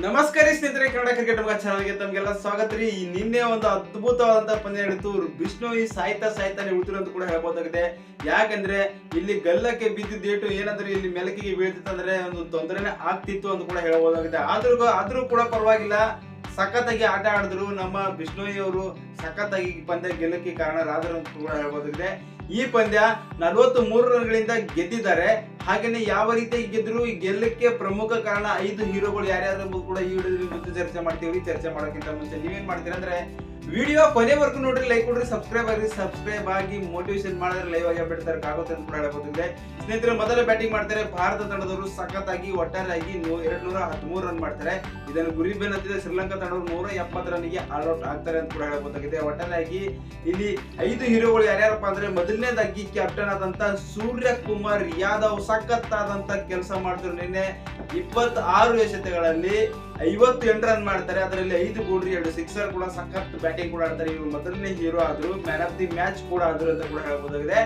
ನಮಸ್ಕಾರ ಸ್ನೇಹಿತರೆ, ಕನ್ನಡ ಕ್ರಿಕೆಟ್ ಮಗ ಚಾನಲ್ಗೆ ತಮಗೆಲ್ಲ ಸ್ವಾಗತ ರೀ. ನಿನ್ನೆ ಒಂದು ಅದ್ಭುತವಾದಂತ ಪಂದ್ಯ ನಡೀತು. ಬಿಷ್ಣು ಈ ಸಾಯ್ತಾ ಸಾಯ್ತಾನೆ ಉಳಿದ್ರು ಅಂತ ಕೂಡ ಹೇಳ್ಬೋದಾಗಿದೆ. ಯಾಕಂದ್ರೆ ಇಲ್ಲಿ ಗಲ್ಲಕ್ಕೆ ಬಿದ್ದಿದ್ದ ಏಟು ಏನಂದ್ರೆ ಇಲ್ಲಿ ಮೆಲಕಿಗೆ ಬೀಳ್ತಿತ್ತಂದ್ರೆ ಒಂದು ತೊಂದರೆನೇ ಆಗ್ತಿತ್ತು ಅಂತ ಕೂಡ ಹೇಳ್ಬೋದಾಗಿದೆ. ಆದ್ರೂ ಆದ್ರೂ ಕೂಡ ಪರವಾಗಿಲ್ಲ. ಸಖತ್ತಾಗಿ ಆಟ ಆಡಿದ್ರು ನಮ್ಮ ಬಿಷ್ಣೋಯಿ ಅವರು ಸಖತ್ತಾಗಿ ಈ ಪಂದ್ಯ ಗೆಲ್ಲಕ್ಕೆ ಕಾರಣರಾದರು ಅಂತ ಕೂಡ ಹೇಳ್ಬೋದಾಗಿದೆ. ಈ ಪಂದ್ಯ ನಲವತ್ತು ಮೂರು ರನ್ಗಳಿಂದ ಗೆದ್ದಿದ್ದಾರೆ. ಹಾಗೇನೆ ಯಾವ ರೀತಿ ಈ ಗೆಲ್ಲಕ್ಕೆ ಪ್ರಮುಖ ಕಾರಣ ಐದು ಹೀರೋಗಳು ಯಾರ್ಯಾರು ಕೂಡ ಈ ವಿಡಿಯೋದಲ್ಲಿ ಮುಂದೆ ಚರ್ಚೆ ಮಾಡ್ತೀವಿ. ಚರ್ಚೆ ಮಾಡೋಕ್ಕಿಂತ ಮುಂಚೆ ನೀವೇನ್ ಮಾಡ್ತೀರಾ ಅಂದ್ರೆ ವಿಡಿಯೋ ಕೊನೆವರೆಗೂ ನೋಡ್ರಿ ಲೈಕ್ ಕೊಡ್ರಿ ಸಬ್ಸ್ಕ್ರೈಬ್ ಆಗಿ ಸಬ್ಸ್ಕ್ರೈಬ್ ಆಗಿ ಮೋಟಿವೇಶನ್ ಮಾಡಿದ್ರೆ ಲೈವ್ ಆಗಿ ಅಪ್ಡೇಟ್ ಆಗುತ್ತೆ ಅಂತ ಕೂಡ ಹೇಳ್ಬೋದಿದೆ ಸ್ನೇಹಿತರೆ, ಮೊದಲ ಬ್ಯಾಟಿಂಗ್ ಮಾಡ್ತಾರೆ. ಭಾರತ ತಂಡದವರು ಸಖತ್ತಾಗಿ ಒಟ್ಟಾರೆಯಾಗಿ ಎರಡ್ ನೂರ ಹದಿಮೂರು ರನ್ ಮಾಡ್ತಾರೆ. ಇದನ್ನು ಗುರಿ ಬೆನ್ನತ್ತಿದೆ ಶ್ರೀಲಂಕಾ ತಂಡವರು ನೂರ ಎಪ್ಪತ್ತು ರನ್ಗೆ ಆಲ್ ಔಟ್ ಆಗ್ತಾರೆ ಅಂತ ಕೂಡ ಹೇಳ್ಬೋದಾಗಿದೆ. ಒಟ್ಟಾರೆಯಾಗಿ ಇಲ್ಲಿ ಐದು ಹೀರೋಗಳು ಯಾರ್ಯಾರಪ್ಪ ಅಂದ್ರೆ, ಮೊದಲನೇದಾಗಿ ಕ್ಯಾಪ್ಟನ್ ಆದಂತ ಸೂರ್ಯ ಕುಮಾರ್ ಯಾದವ್ ಸಖತ್ ಆದಂತ ಕೆಲಸ ಮಾಡಿದ್ರು ನಿನ್ನೆ. ಇಪ್ಪತ್ತಾರು ಎಸೆತಗಳಲ್ಲಿ ಐವತ್ತು ಎಂಟು ರನ್ ಮಾಡ್ತಾರೆ. ಅದರಲ್ಲಿ ಐದು ಗೋಲ್ರಿ ಎರಡು ಸಿಕ್ಸರ್ ಕೂಡ ಸಖತ್ ಬ್ಯಾಟಿಂಗ್ ಕೂಡ ಆಡ್ತಾರೆ. ಇವರು ಮೊದಲನೇ ಹೀರೋ ಆದ್ರು ಮ್ಯಾನ್ ಆಫ್ ದಿ ಮ್ಯಾಚ್ ಕೂಡ ಆದ್ರು ಅಂತ ಕೂಡ ಹೇಳ್ಬೋದಾಗಿದೆ.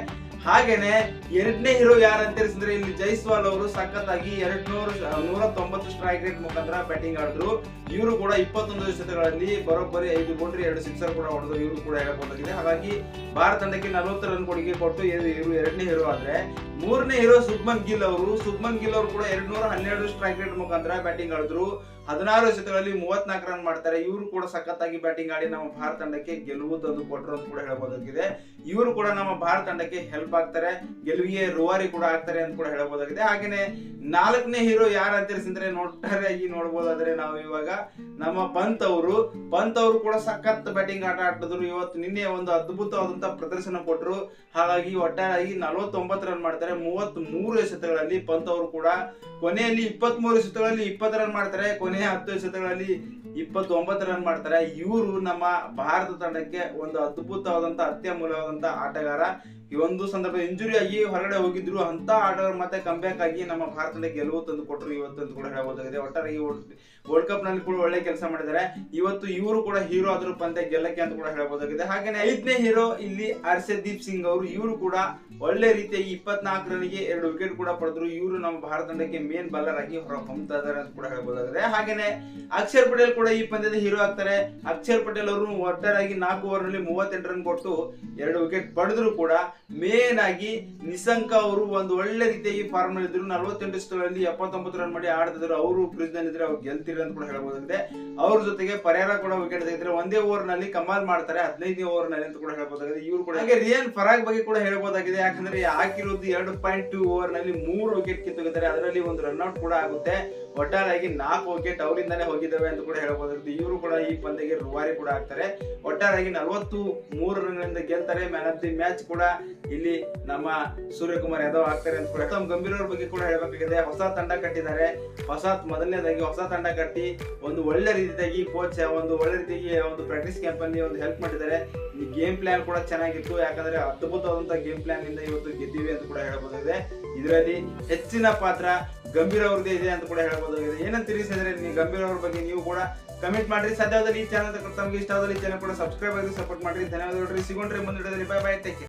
ಹಾಗೇನೆ ಎರಡನೇ ಹೀರೋ ಯಾರು ಅಂತ ತಿಳಿಸಿದ್ರೆ ಇಲ್ಲಿ ಜೈಸ್ವಾಲ್ ಅವರು ಸಖತ್ತಾಗಿ ಎರಡ್ ನೂರ ನೂರ ತೊಂಬತ್ತು ಸ್ಟ್ರೈಕ್ ರೇಟ್ ಮುಖಾಂತರ ಬ್ಯಾಟಿಂಗ್ ಆಡಿದ್ರು. ಇವರು ಕೂಡ ಇಪ್ಪತ್ತೊಂದು ಶತಕಗಳಲ್ಲಿ ಬರೋಬ್ಬರಿ ಐದು ಗೋಲ್ರಿ ಎರಡು ಸಿಕ್ಸರ್ ಕೂಡ ಹೊಡೆದ್ರು. ಇವರು ಕೂಡ ಹೇಳಬಹುದಾಗಿದೆ ಹಾಗಾಗಿ ಭಾರತ ತಂಡಕ್ಕೆ ನಲವತ್ತು ರನ್ ಕೊಡುಗೆ ಕೊಟ್ಟು ಇವರು ಎರಡನೇ ಹೀರೋ ಆದ್ರೆ, ಮೂರನೇ ಹೀರೋ ಸುಬ್ಮನ್ ಗಿಲ್ ಅವರು, ಸುಬ್ಮನ್ ಗಿಲ್ ಅವರು ಕೂಡ ಎರಡ್ ನೂರ ಹನ್ನೆರಡು ಸ್ಟ್ರೈಕ್ ರೇಟ್ ಮುಖಾಂತರ ಬ್ಯಾಟಿಂಗ್ ಆಡಿದ್ರು. ಹದಿನಾರು ಶತಕಗಳಲ್ಲಿ ಮೂವತ್ನಾಲ್ಕು ರನ್ ಮಾಡ್ತಾರೆ. ಇವರು ಕೂಡ ಸಖತ್ತಾಗಿ ಬ್ಯಾಟಿಂಗ್ ಆಡಿ ನಮ್ಮ ಭಾರತ ತಂಡಕ್ಕೆ ಗೆಲುವು ತಂದು ಕೊಟ್ಟರು ಅಂತ ಕೂಡ ಹೇಳಬಹುದಾಗಿದೆ ಇವರು ಕೂಡ ನಮ್ಮ ಭಾರತ ತಂಡಕ್ಕೆ ಹೆಲ್ಪ್ ಆಗ್ತಾರೆ ಗೆಲುವಿಗೆ ರೂವಾರಿ ಕೂಡ ಆಗ್ತಾರೆ ಅಂತ ಕೂಡ ಹೇಳಬಹುದಾಗಿದೆ. ಹಾಗೇನೆ ನಾಲ್ಕನೇ ಹೀರೋ ಯಾರು ಆಚರಿಸಿದ್ರೆ ನೋಟಾರಿಯಾಗಿ ನೋಡ್ಬೋದಾದ್ರೆ ನಾವು ಇವಾಗ ನಮ್ಮ ಪಂತ್ ಅವರು. ಪಂತ್ ಅವರು ಕೂಡ ಸಖತ್ ಬ್ಯಾಟಿಂಗ್ ಆಟ ಆಡಿದ್ರು. ಇವತ್ತು ನಿನ್ನೆ ಒಂದು ಅದ್ಭುತವಾದಂತ ಪ್ರದರ್ಶನ ಕೊಟ್ಟರು ಹಾಗಾಗಿ ಒಟ್ಟಾರೆಯಾಗಿ ನಲವತ್ತೊಂಬತ್ತು ರನ್ ಮಾಡ್ತಾರೆ. ಮೂವತ್ತ್ ಮೂರು ಎಸೆತಗಳಲ್ಲಿ ಪಂತ್ ಅವರು ಕೂಡ ಕೊನೆಯಲ್ಲಿ ಇಪ್ಪತ್ತ್ ಮೂರು ಎಸೆತಗಳಲ್ಲಿ ಇಪ್ಪತ್ತು ರನ್ ಮಾಡ್ತಾರೆ. ಕೊನೆಯ ಹತ್ತು ಎಸೆತಗಳಲ್ಲಿ ಇಪ್ಪತ್ತೊಂಬತ್ತು ರನ್ ಮಾಡ್ತಾರೆ. ಇವರು ನಮ್ಮ ಭಾರತ ತಂಡಕ್ಕೆ ಒಂದು ಅದ್ಭುತವಾದಂತ, ಅತ್ಯಮೂಲ್ಯವಾದಂತ ಆಟಗಾರ. ಈ ಒಂದು ಸಂದರ್ಭ ಇಂಜುರಿ ಆಗಿ ಹೊರಗಡೆ ಹೋಗಿದ್ರು ಅಂತ ಆಟಗಾರ ಮತ್ತೆ ಕಂಬ್ಯಾಕ್ ಆಗಿ ನಮ್ಮ ಭಾರತದ ಗೆಲುವು ತಂದು ಕೊಟ್ಟರು, ಇವತ್ತು ಅಂತ ಕೂಡ ಹೇಳ್ಬೋದಾಗಿದೆ. ಒಟ್ಟಾರೆ ಈ ವರ್ಲ್ಡ್ ಕಪ್ನಲ್ಲಿ ಕೂಡ ಒಳ್ಳೆ ಕೆಲಸ ಮಾಡಿದ್ದಾರೆ. ಇವತ್ತು ಇವರು ಕೂಡ ಹೀರೋ ಆದ್ರು ಪಂದ್ಯ ಗೆಲ್ಲಕ್ಕೆ ಅಂತ ಕೂಡ ಹೇಳಬಹುದಾಗಿದೆ. ಹಾಗೆ ಐದನೇ ಹೀರೋ ಇಲ್ಲಿ ಹರ್ಷದೀಪ್ ಸಿಂಗ್ ಅವರು, ಇವರು ಕೂಡ ಒಳ್ಳೆ ರೀತಿಯಾಗಿ ಇಪ್ಪತ್ನಾಲ್ಕು ರನ್ಗೆ ಎರಡು ವಿಕೆಟ್ ಕೂಡ ಪಡೆದ್ರು. ಇವರು ನಮ್ಮ ಭಾರತ ತಂಡಕ್ಕೆ ಮೇನ್ ಬಲ್ಲರ್ ಆಗಿ ಹೊರ ಹೊಮ್ತಾ ಅಂತ ಕೂಡ ಹೇಳಬಹುದಾಗಿದೆ. ಹಾಗೇನೆ ಅಕ್ಷರ್ ಪಟೇಲ್ ಕೂಡ ಈ ಪಂದ್ಯದ ಹೀರೋ ಆಗ್ತಾರೆ. ಅಕ್ಷರ್ ಪಟೇಲ್ ಅವರು ಒಟ್ಟಾರೆಯಾಗಿ ನಾಲ್ಕು ಓವರ್ನಲ್ಲಿ ಮೂವತ್ತೆಂಟು ರನ್ ಕೊಟ್ಟು ಎರಡು ವಿಕೆಟ್ ಪಡೆದ್ರು ಕೂಡ ಮೇನ್ ಆಗಿ ನಿಸಂಕ ಅವರು ಒಂದು ಒಳ್ಳೆ ರೀತಿಯಾಗಿ ಫಾರ್ಮ್ನಲ್ಲಿ ಇದ್ರು ನಲವತ್ತೆಂಟು ಎಪ್ಪತ್ತೊಂಬತ್ತು ರನ್ ಮಾಡಿ ಆಡ್ತಿದ್ರು. ಅವರು ಕ್ರೀಸ್ನಲ್ಲಿ ಇದ್ರೆ ಅವ್ರು ಗೆಲ್ತಿರ ಅಂತ ಕೂಡ ಹೇಳ್ಬೋದಾಗಿದೆ. ಅವ್ರ ಜೊತೆಗೆ ಪರಿಹಾರ ಕೂಡ ವಿಕೆಟ್ ತೆಗೆದ್ರೆ ಒಂದೇ ಓವರ್ನಲ್ಲಿ ಕಮಾಲ್ ಮಾಡ್ತಾರೆ, ಹದಿನೈದನೇ ಓವರ್ನಲ್ಲಿ ಅಂತ ಕೂಡ ಹೇಳ್ಬೋದಾಗಿದೆ. ಇವ್ರು ಕೂಡ ಹಾಗೆ ರಿಯನ್ ಫರಾಗ್ ಬಗ್ಗೆ ಕೂಡ ಹೇಳ್ಬೋದಾಗಿದೆ. ಯಾಕಂದ್ರೆ ಹಾಕಿರೋದು ಎರಡು ಪಾಯಿಂಟ್ ಟೂ ಓವರ್ನಲ್ಲಿ ಮೂರು ವಿಕೆಟ್ ಕಿತ್ತುಗಿದ್ದಾರೆ ಅದರಲ್ಲಿ ಒಂದು ರನ್ ಔಟ್ ಕೂಡ ಆಗುತ್ತೆ. ಒಟ್ಟಾರೆಯಾಗಿ ನಾಲ್ಕು ವಿಕೆಟ್ ಅವರಿಂದಾನೇ ಹೋಗಿದ್ದಾವೆ ಅಂತ ಕೂಡ ಹೇಳಬಹುದು ಇವರು ಕೂಡ ಈ ಪಂದ್ಯಗೆ ರುವಾರಿ ಕೂಡ ಆಗ್ತಾರೆ. ಒಟ್ಟಾರೆಯಾಗಿ ನಲವತ್ತು ಮೂರು ರನ್ಗಳಿಂದ ಗೆಲ್ತಾರೆ. ಮ್ಯಾನ್ ಆಫ್ ದಿ ಮ್ಯಾಚ್ ಕೂಡ ಇಲ್ಲಿ ನಮ್ಮ ಸೂರ್ಯಕುಮಾರ್ ಯಾದವ್ ಆಗ್ತಾರೆ ಅಂತ ಕೂಡ ಗಂಭೀರ್ ಅವ್ರ ಬಗ್ಗೆ ಕೂಡ ಹೇಳ್ಬೇಕಾಗಿದೆ. ಹೊಸ ತಂಡ ಕಟ್ಟಿದ್ದಾರೆ. ಹೊಸ ಮೊದಲನೇದಾಗಿ ಹೊಸ ತಂಡ ಕಟ್ಟಿ ಒಂದು ಒಳ್ಳೆ ರೀತಿಯಾಗಿ ಕೋಚ್ ಒಂದು ಒಳ್ಳೆ ರೀತಿಯಾಗಿ ಒಂದು ಪ್ರಾಕ್ಟೀಸ್ ಕ್ಯಾಂಪ್ ಅಲ್ಲಿ ಒಂದು ಹೆಲ್ಪ್ ಮಾಡಿದ್ದಾರೆ. ಈ ಗೇಮ್ ಪ್ಲಾನ್ ಕೂಡ ಚೆನ್ನಾಗಿತ್ತು. ಯಾಕಂದ್ರೆ ಅದ್ಭುತವಾದಂತಹ ಗೇಮ್ ಪ್ಲಾನ್ ಇಂದ ಇವತ್ತು ಗೆದ್ದಿವೆ ಅಂತ ಕೂಡ ಹೇಳಬಹುದಾಗಿದೆ ಇದರಲ್ಲಿ ಹೆಚ್ಚಿನ ಪಾತ್ರ ಗಂಭೀರ್ ಅವ್ರದ್ದೇ ಇದೆ ಅಂತ ಕೂಡ ಹೇಳ್ಬೋದಾಗಿದೆ. ಏನಂತ ತಿಳಿಸಿದ್ರೆ ನೀವು ಗಂಭೀರ ಅವ್ರ ಬಗ್ಗೆ ನೀವು ಕೂಡ ಕಮೆಂಟ್ ಮಾಡ್ರಿ. ಸದ್ಯದಲ್ಲಿ ಈ ಚಾನಲ್ ತಮಗೆ ಇಷ್ಟ ಈ ಚಾನಲ್ ಕೂಡ ಸಬ್ಸ್ಕ್ರೈಬ್ ಆಗಿ ಸಪೋರ್ಟ್ ಮಾಡ್ರಿ. ಧನ್ಯವಾದಗಳು ಸಿಗೋಣ್ರಿ ಮುಂದಿಡೋದ್ರಿ ಬೈ ಬೈ ಟೇಕ್